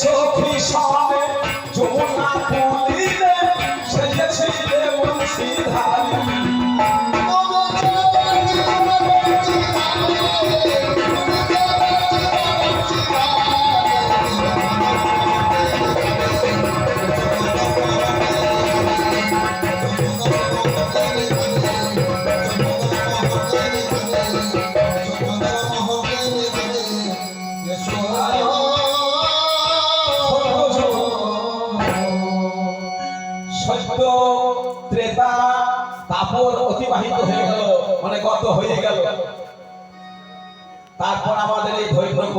সখী সামনে যমুনা পুলিলে সেজেছিলে মুন্সি ধারী।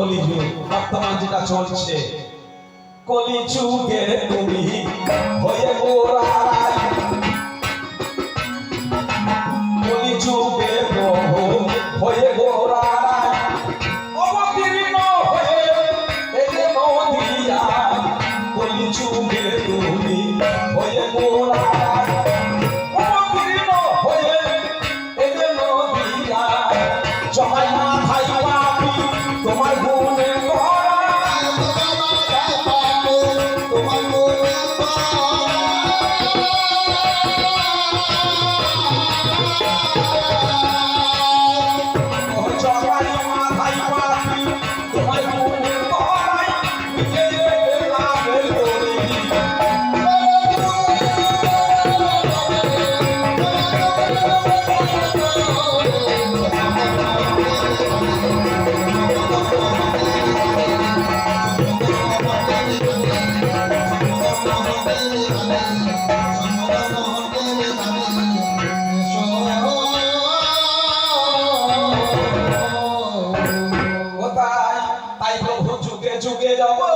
কলিযুগ বর্তমান যেটা চলছে। কলিযুগের তুমি হয়ে মোরা কলিযুগের Chumbe, Tumi, Oye, Mola. Seja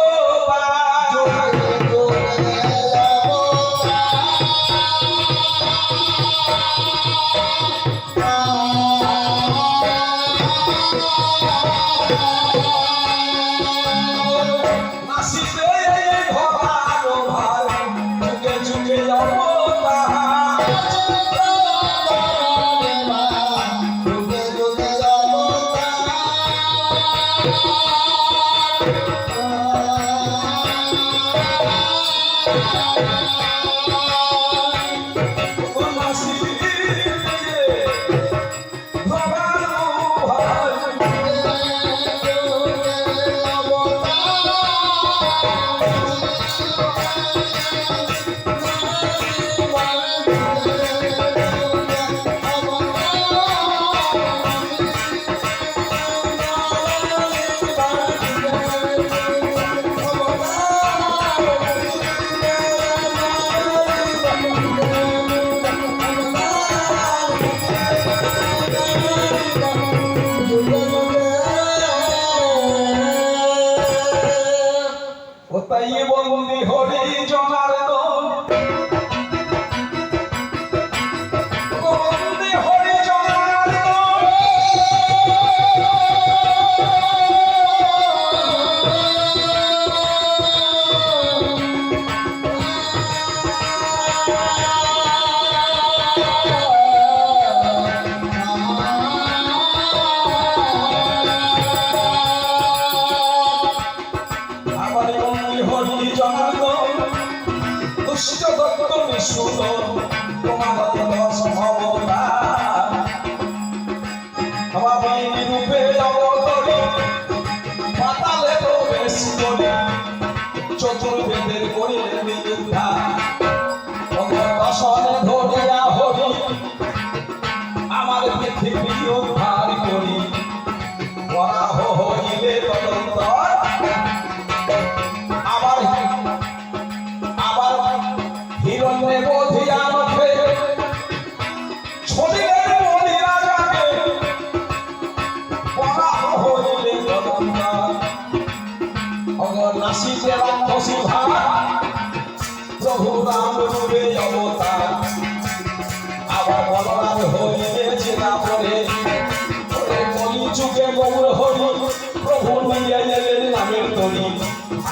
出走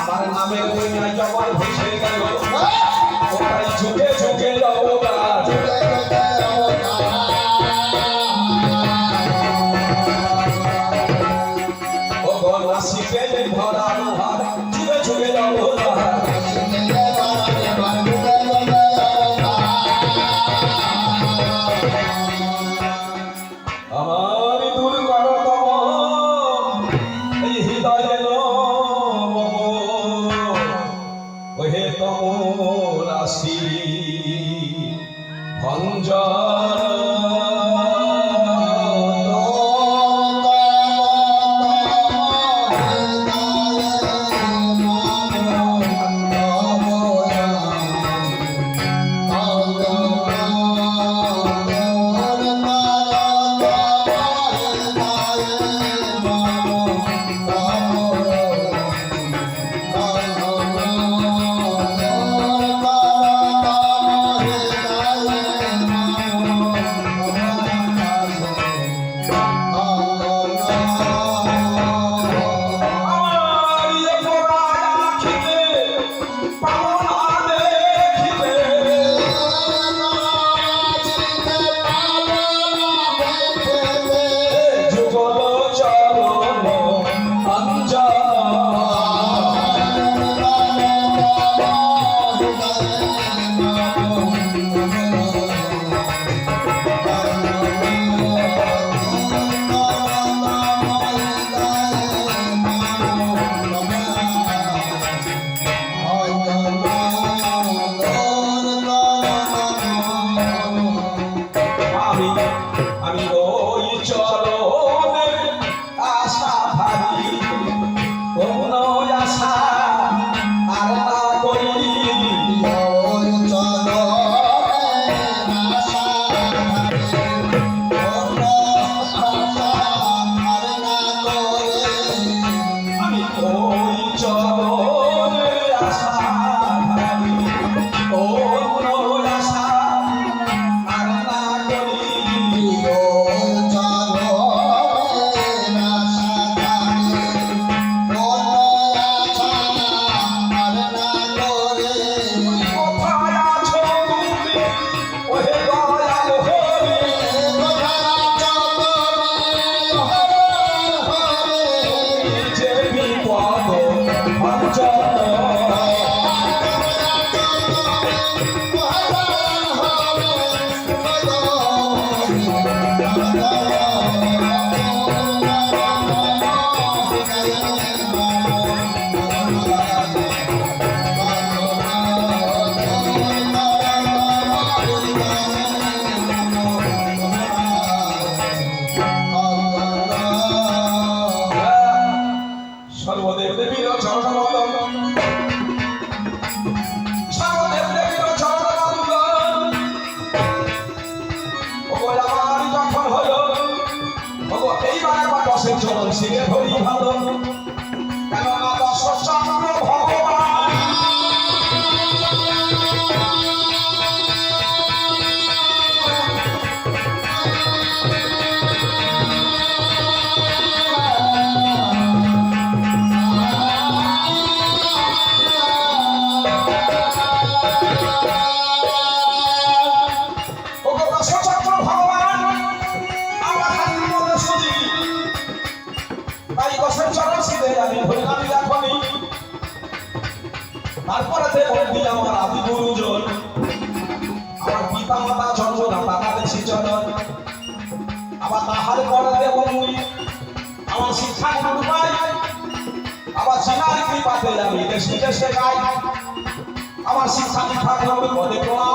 আমার নামে কইনা জবান হইছে গেল। ওটাই ঝুঁকে ঝুঁকে লবো গাছ সে চলছে হরি ভালো সে শেখাই আমার শিক্ষা দীক্ষা কীভাবে পদে পড়া।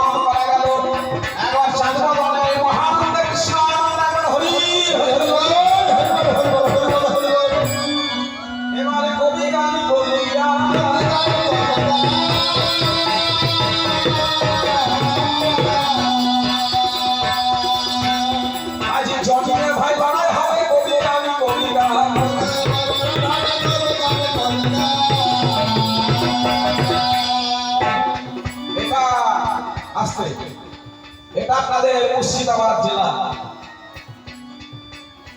আমাদের মুর্শিদাবাদ জেলা।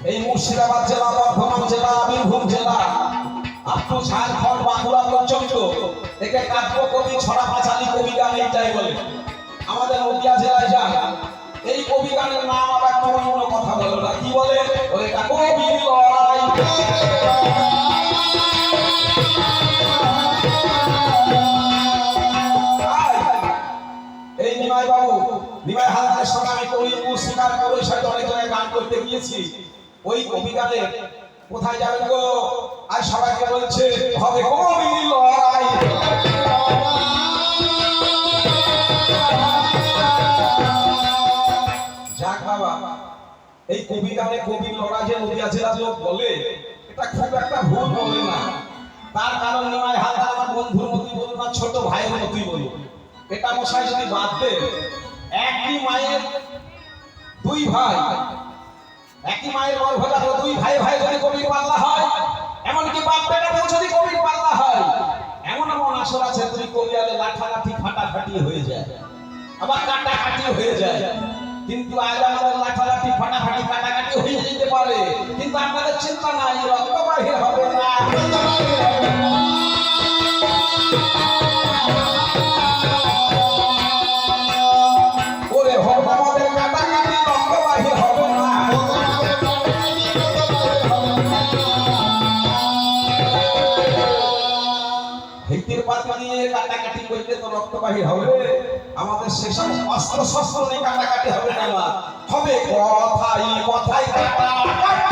এই মুর্শিদাবাদ জেলা, বর্ধমান জেলা, বীরভূম জেলা আপটু ঝাড়খণ্ড বাঁকুড়া পর্যন্ত একে কাব্য কবি ছড়া পাঁচালি কবি গান এইটাই বলে। আমাদের নদিয়া জেলায় যান, এই কবি গানের নাম আবার কোনো কথা বলে না। কি বলে? ওই কবি লড়াই। সবাইকে বলছে, হবে কবি বাবা, এই কবি গানে লড়াই যে নদিয়া লোক বলে, এটা খুব একটা ভুল বলে না। তার কারণ নিমাই হালদার আমার বলুন ছোট ভাইয়ের মতোই বলুন। এটা মশাই যদি বাদ দে একই মায়ের দুই ভাই। একই মায়ের গর্ভজাত দুই ভাই ভাই যদি কবির পাল্লা হয়, এমনকি বাপ বেটাতেও যদি কবির পাল্লা হয়, এমন এমন আসর আছে দুই কবিয়ালে লাঠালাঠি ফাটাফাটি হয়ে যায়, আবার কাটাকাটি হয়ে যায়। কিন্তু আজ আমাদের লাঠালাঠি ফাটাফাটি কাটাকাটি হয়ে যেতে পারে, কিন্তু আপনাদের চিন্তা নাই, রক্ত বাহির হবে না। কাটাকাটি করলে তো রক্ত বাহির হবে, আমাদের সেসব অস্ত্র শস্ত্র নিয়ে কাটাকাটি হবে না। হবে কথাই কথাই কথা কথাই।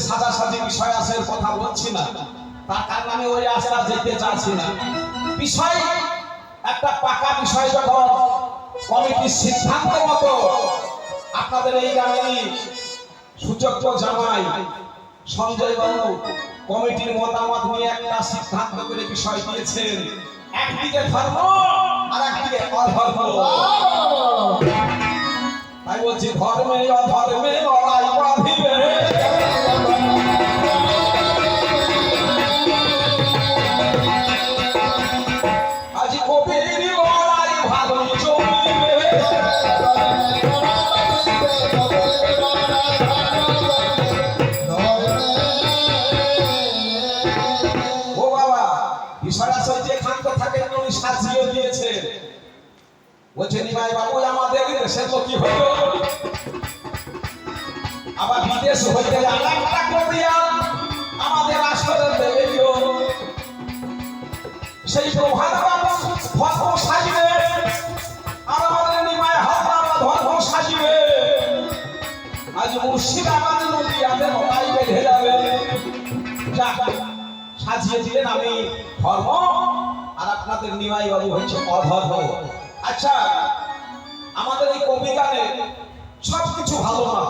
শাস্ত্রে সাজাসাজি বিষয় আছে কথা বলছি না। তার কারণ আমি ওই আশা যেতে চাচ্ছি না? বিষয় একটা পাকা বিষয় যখন কমিটির সিদ্ধান্ত মতো আপনাদের এই গানে সুযোগ্য জামাই সঞ্জয় বাবু কমিটির মতামত নিয়ে একটা সিদ্ধান্ত করে বিষয় দিয়েছেন। একদিকে ধর্ম আর একদিকে অধর্ম। তাই বলছি ধর্মে অধর্মে লড়াই নিমাই বাবু আমাদের দেশের লোক কি হইল? আবার বিদেশ হইতে আমাদের আসলে দেবে। সেই প্রভাত বাবু সাজিবে আর আমাদের নিমাই হাত বাবা ধর্ম সাজিবে। আজ মুর্শিদাবাদ নদী আতে লড়াই বেঁধে যাবে। সাজিয়ে দিলেন আমি ধর্ম, আর আপনাদের নিমাই বাবু হচ্ছে অধর্ম। আচ্ছা আমাদের এই কবি গানে সব ভালো না।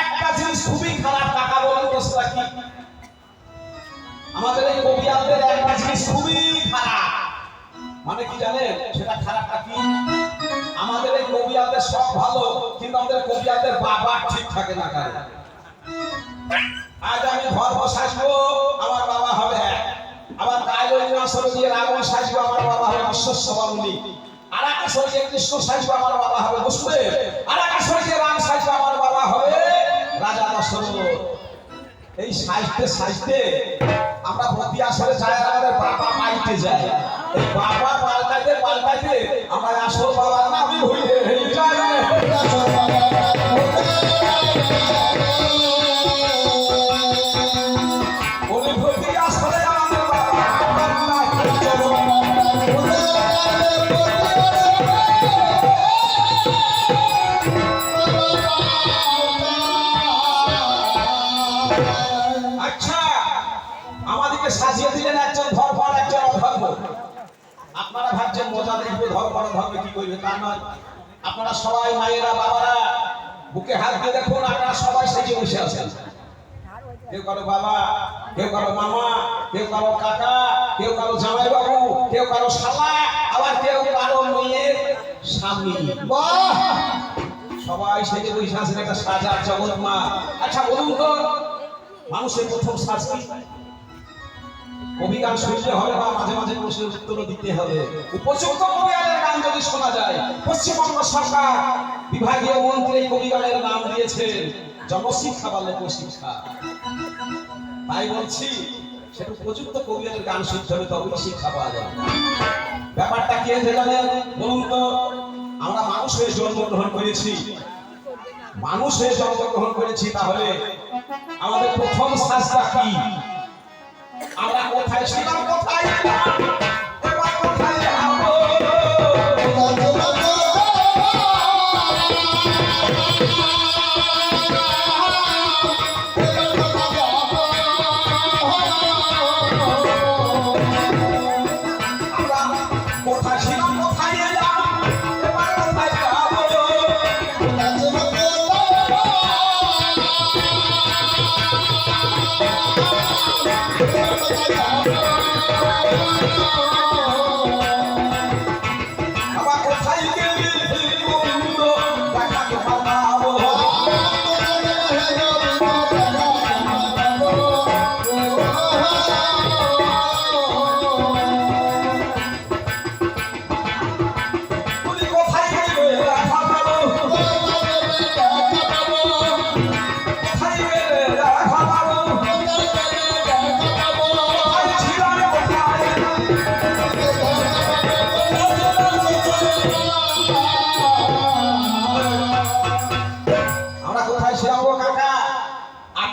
একটা জিনিস খুবই খারাপ টাকা তো সেটা কি? আমাদের এই কবিয়ালদের একটা জিনিস খুবই খারাপ। মানে কি জানেন, সেটা খারাপটা কি? আমাদের এই কবিয়ালদের সব ভালো, কিন্তু আমাদের কবিয়ালদের বাবা ঠিক থাকে না কারে। আজ আমি ধর্ম সাজবো আমার বাবা হবে আবার কাল ওই আসর দিয়ে রাবণ সাজবো আমার বাবা হবে অশ্বস্য বামুনি। আর আসর দিয়ে কৃষ্ণ সাজবো আমার বাবা হবে বসুদেব আর এক আসর রাম সাজবো আমার বাবা হবে। রাজা দশরথ, এই সাজতে সাজতে আমরা প্রতি আসরে যাই আমাদের বাবা পাইতে যাই। এই বাবা পাল্টাইতে পাল্টাইতে আমার আসল বাবা না আমি হইলে দেখব ধর্ম ধর্মে কি করবে তা নয়। আপনারা সবাই মায়েরা, বাবারা, বুকে হাত দিয়ে দেখুন, আপনারা সবাই সেজে বসে আছেন। কেউ কারও বাবা, কেউ কারও মামা, কেউ কারও কাকা, কেউ কারও জামাই বাবু কেউ কারও শালা, আবার কেউ কারও মেয়ের স্বামী। সবাই সেজে বসে আছেন, একটা সাজার জগৎ মা। আচ্ছা বলুন তো, মানুষের প্রথম কি কবি গান শুনতে হবে বা মাঝে মাঝে বসে উত্তর দিতে হবে। উপযুক্ত কবি গানের গান যদি শোনা যায়, পশ্চিমবঙ্গ সরকার বিভাগীয় মন্ত্রী এই কবি গানের নাম দিয়েছেন জনশিক্ষা বা লোকশিক্ষা। তাই বলছি, সেটা উপযুক্ত কবি গানের গান শুনতে হবে, তবেই শিক্ষা পাওয়া যাবে ব্যাপারটা কি হয়েছে জানেন? বলুন তো, আমরা মানুষ হয়ে জন্মগ্রহণ করেছি। মানুষ হয়ে জন্মগ্রহণ করেছি তাহলে আমাদের প্রথম সাজটা কি? আমরা কোথায়? ছিলাম কোথায়?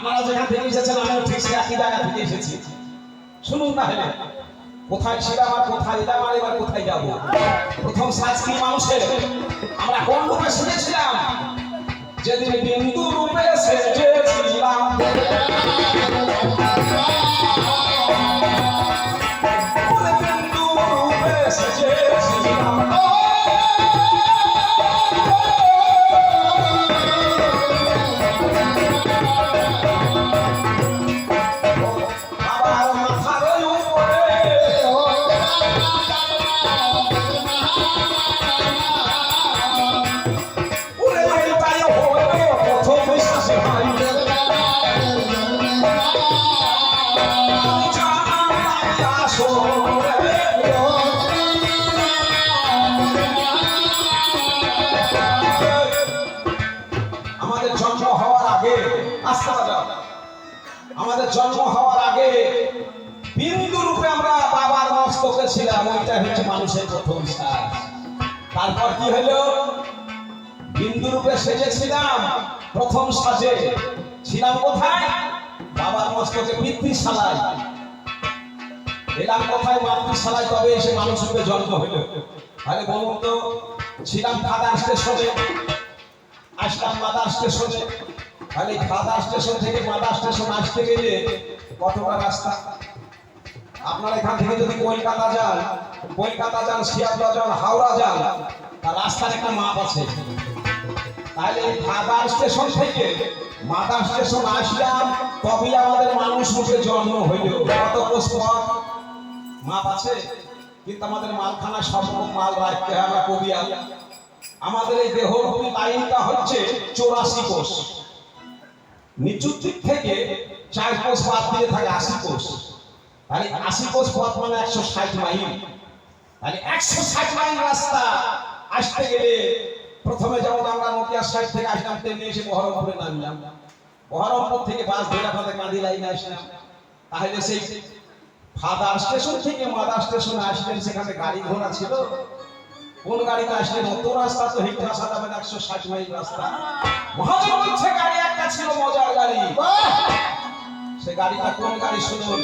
আপনারা যেখান থেকে এসেছেন আমিও ঠিক সে একই জায়গা থেকে এসেছি। শুনুন তাহলে, কোথায় ছিলাম আর কোথায় এলাম আর এবার কোথায় যাব? প্রথম সাজ কি মানুষের, আমরা কোন রূপে শুনেছিলাম? যেদিন বিন্দু রূপে সেজেছিলাম আমাদের জন্ম হওয়ার আগে বিন্দু রূপে আমরা বাবার মস্তকে ছিলাম ওইটা হচ্ছে মানুষের প্রথম সাজ তারপর কি হলো? বিন্দু রূপে সেজেছিলাম, প্রথম সাজে। ছিলাম কোথায়? বাবার মস্তকে পিতৃশালায়। এলাম কোথায় মাতৃশালায়? তবে এসে মানুষ রূপে জন্ম হলো। তাহলে বলুন তো, ছিলাম ফাদার স্টেশনে, আসলাম মাদার স্টেশনে। তাহলে ফাদার স্টেশন থেকে মাদার স্টেশন আসতে গেলে কতটা রাস্তা? আপনারা এখান থেকে যদি কলকাতা যান কলকাতা যান, শিয়ালদা যান, হাওড়া যান তার রাস্তার একটা মাপ আছে। তাহলে ফাদার স্টেশন থেকে মাদার স্টেশন আসলাম তবে আমাদের মানুষ রূপে জন্ম হইল কত পথ মাপ আছে? কিন্তু আমাদের মালখানা সব রকম মাল রাখতে হয় আমরা কবি আমাদের এই দেহভূমি লাইনটা হচ্ছে চৌরাশি কোষ। নিচুর দিক থেকে চার কোষ থাকে আশি কোষ। তাহলে আশি কোষ পথ মানে একশো ষাট মাইল। তাহলে একশো ষাট মাইল রাস্তা আসতে গেলে প্রথমে যেমন আমরা নদিয়ার সাইড থেকে আসলাম, তেমনি এসে বহরমপুরে নামলাম। বহরমপুর থেকে বাস ধরে আমাদের গান্ধী লাইনে আসলাম। তাহলে সেই ফাদার স্টেশন থেকে মাদার স্টেশনে আসলেন, সেখানে গাড়ি ঘোড়া ছিল। কোন গাড়িতে আসলে অত রাস্তা তো হেঁটে রাস্তা যাবে না, একশো ষাট মাইল রাস্তা। মহাজন বলছে, গাড়ি একটা ছিল, মজার গাড়ি। সে গাড়িটা কোন গাড়ি শুনুন।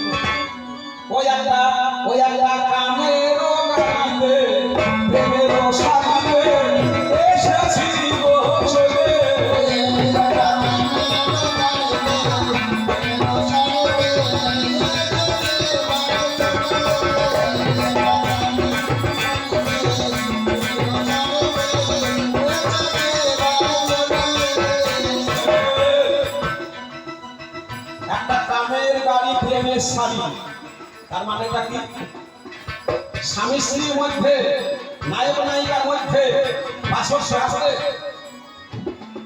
ওই একটা ওই একটা কামেরও তার কি? স্বামী স্ত্রীর মধ্যে, নায়ক নায়িকার মধ্যে বাসর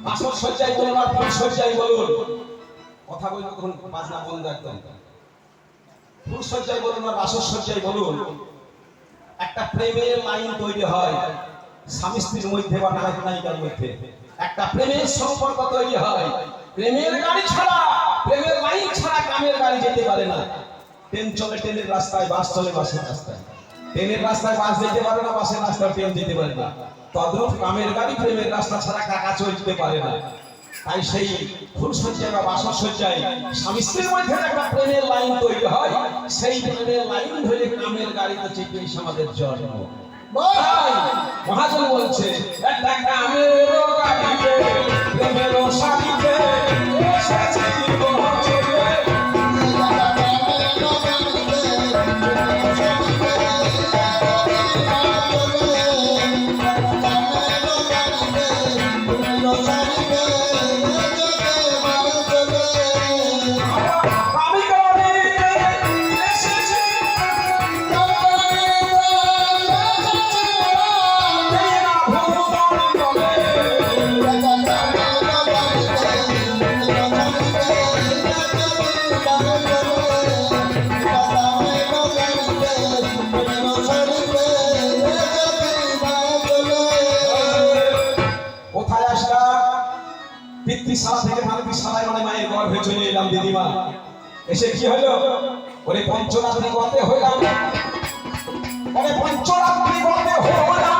বাসর বলুন আর ফুল বলুন। কথা তখন, বাজনা বন্ধ একদম। ফুল বলুন আর বাসর বলুন। একটা প্রেমের লাইন তৈরি হয় স্বামী স্ত্রীর মধ্যে বা নায়ক নায়িকার মধ্যে। একটা প্রেমের সম্পর্ক তৈরি হয়। প্রেমের গাড়ি ছাড়া প্রেমের লাইন ছাড়া কামের গাড়ি যেতে পারে না। ট্রেন চলে, ট্রেনের রাস্তায়, বাস চলে, বাসের রাস্তায়। ট্রেনের রাস্তায় বাস যেতে পারে না, বাসের রাস্তায় ট্রেন যেতে পারে না। তদ্রুপ কামের গাড়ি প্রেমের রাস্তা ছাড়া কাকা চলতে পারে না। তাই সেই ফুলসজ্জায় বা স্বামী স্ত্রীর মধ্যে একটা প্রেমের লাইন তৈরি হয়। সেই প্রেমের লাইন ধরে কামের গাড়িতে চেপে আমাদের জন্ম। মহাজন বলছে, একটা কামের গাড়িতে প্রেমের সাথীতে পিতৃশালা থেকে মাতৃশালায় মানে মায়ের গর্ভে চলে এলাম, দিদিমা। এসে কি হলো? ওরে পঞ্চরাত্রি গতে হইলাম ওরে পঞ্চরাত্রি গতে হইলাম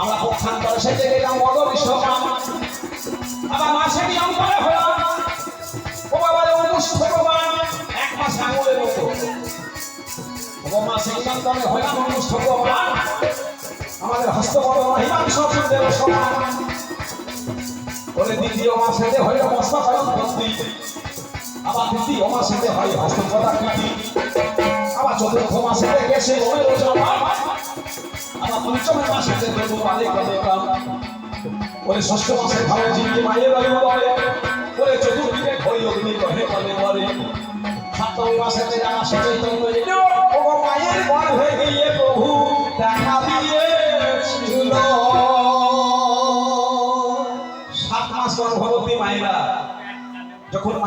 আমরা পক্ষান্তরে সেজে গেলাম অদরি সমান আবার মাসে করে হলাম ও বাবা রে অনুষ্ঠ প্রমাণ এক মাস আঙুলের মতো। ও মাসে করে হলাম অনুষ্ঠ প্রমাণ আমাদের হস্তপদ মহিমাংশ সুন্দর সমান ওরে দ্বিতীয় মাসেতে হইল মস্তকায়ন ভক্তি আবার তৃতীয় মাসেতে হয় হস্তপদা কৃতি। আবার চতুর্থ মাসেতে গেছে ওমের জমা আবার পঞ্চম মাসেতে দেব পালে কলে কাম ওরে ষষ্ঠ মাসে ভালো জিনিস, মায়ের বাড়ি বলে ওই চতুর্দিকে ঘড়ি অগ্নি কহে কলে বলে সপ্তম মাসেতে জানা সচেতন হয়ে মায়ের গর্ভে গিয়ে প্রভু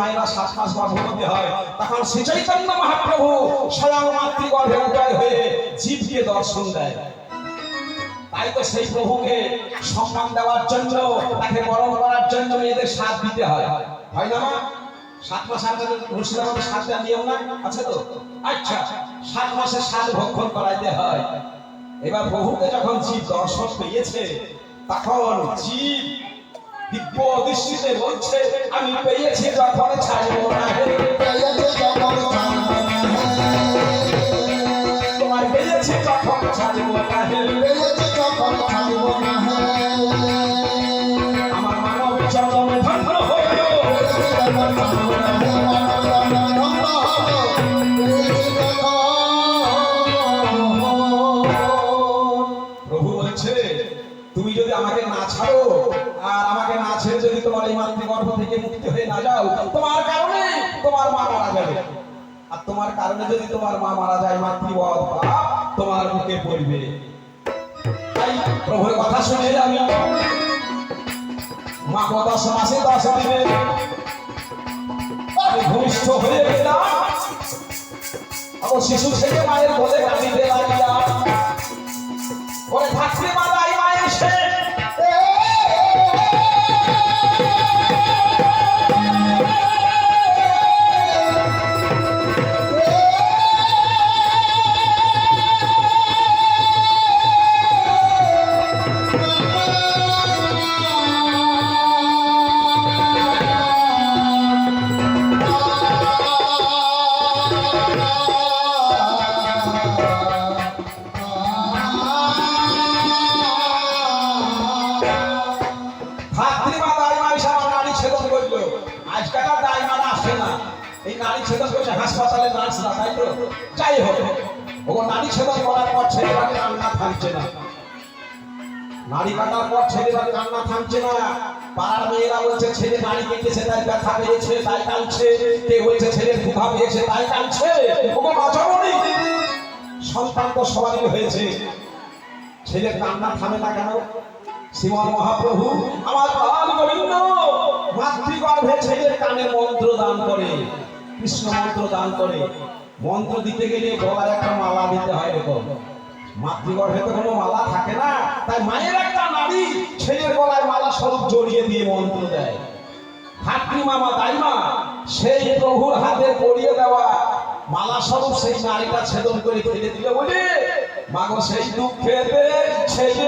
মায়েরা সাত মাস গর্ভবতী তো সেই তাকে বরণ করার জন্য মেয়েদের সাথ দিতে হয়। না সাত মাস আপনাদের মুর্শিদাবাদের সাত দেওয়ার নিয়ম না আছে তো? আচ্ছা সাত মাসের সাত ভক্ষণ করাইতে হয়। এবার প্রভুকে যখন জীব দর্শন পেয়েছে, তখন জীব দিব্য দৃষ্টিতে বলছে, আমি পেয়েছি যখন ছাড়বো না তোমার পেয়েছি যখন ছাড়বো না হে। আমার মানব চরণে ধন্য হইল। মুক্তি হয়ে না যাও, তোমার কারণে তোমার মা মারা যাবে। আর তোমার কারণে যদি তোমার মা মারা যায় মাতৃবধ তোমার মুখে পড়বে। প্রভুর কথা শুনে আমি। মা দশ মাসে দশ আমি ভূমিষ্ঠ হয়ে গেলাম। শিশু থেকে মায়ের বলে কাঁদিতে লাগিলাম। ওরে থাকছে থামছে না। পাড়ার মেয়েরা বলছে, ছেলে নারী কেটেছে তাই ব্যথা পেয়েছে তাই কাঁদছে। কে বলছে, ছেলের ক্ষুধা পেয়েছে, তাই কাঁদছে? সন্তান তো সবারই হয়েছে। ছেলের কান্না থামে না কেন? শ্রীমন মহাপ্রভু, আমার প্রাণ গোবিন্দ, মাতৃগর্ভে ছেলের কানে মন্ত্র দান করে, কৃষ্ণ মন্ত্র দান করে। মন্ত্র দিতে গেলে গলার একটা মালা দিতে হয় এরকম। মাতৃগর্ভে তো কোনো মালা থাকে না, তাই মায়ের একটা নারী ছেলের গলায় মালা স্বরূপ জড়িয়ে দিয়ে মন্ত্র দেয়। হাতি মামা, দাইমা, সেই প্রভুর হাতে পড়িয়ে দেওয়া মালা স্বরূপ সেই নারীটা ছেদন করে ফেলে দিল বলে, মাগো, সেই দুঃখেতে ছেলে